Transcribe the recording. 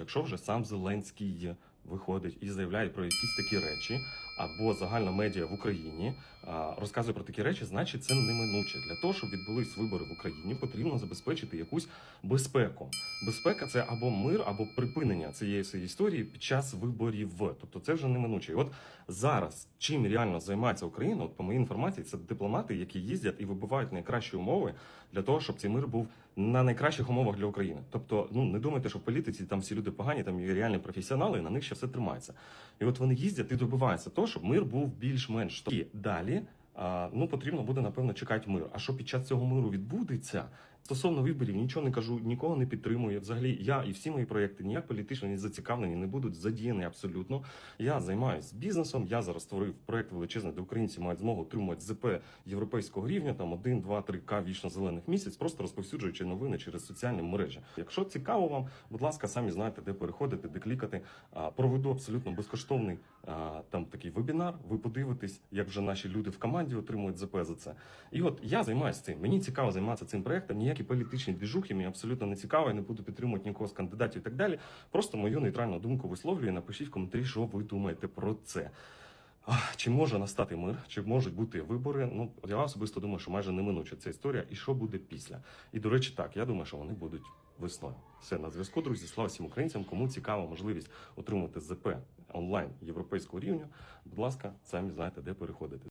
Якщо вже сам Зеленський виходить і заявляє про якісь такі речі, або загальна медіа в Україні розказує про такі речі, значить це неминуче. Для того, щоб відбулись вибори в Україні, потрібно забезпечити якусь безпеку. Безпека це або мир, або припинення цієї історії під час виборів. Тобто це вже неминуче. І от зараз чим реально займається Україна, от по моїй інформації, це дипломати, які їздять і вибивають найкращі умови для того, щоб цей мир був на найкращих умовах для України. Тобто, ну не думайте, що в політиці там всі люди погані, там є реальні професіонали, і на них ще все тримається. І от вони їздять і добиваються того, щоб мир був більш-менш і далі. Ну потрібно буде напевно чекати мир. А що під час цього миру відбудеться? Стосовно виборів нічого не кажу, нікого не підтримую. Взагалі, я і всі мої проекти ніяк політично не зацікавлені, не будуть задіяні абсолютно. Я займаюся бізнесом. Я зараз створив проект величезний, де українці мають змогу отримувати ЗП європейського рівня, там 1, 2, 3 к вічно зелених місяць, просто розповсюджуючи новини через соціальні мережі. Якщо цікаво вам, будь ласка, самі знаєте, де переходити, де клікати. Проведу абсолютно безкоштовний там такий вебінар. Ви подивитесь, як вже наші люди в команді отримують ЗП за це. І от я займаюся цим. Мені цікаво займатися цим проектом. Ніякі політичні двіжухи мені абсолютно не цікаво. Я не буду підтримувати нікого з кандидатів і так далі. Просто мою нейтральну думку висловлюю. Напишіть в коментарі, що ви думаєте про це. Чи може настати мир, чи можуть бути вибори? Ну я особисто думаю, що майже неминуча ця історія, і що буде після. І до речі, так я думаю, що вони будуть весною. Все на зв'язку, друзі. Слава всім українцям. Кому цікава можливість отримати ЗП онлайн європейського рівня. Будь ласка, самі знаєте, де переходити.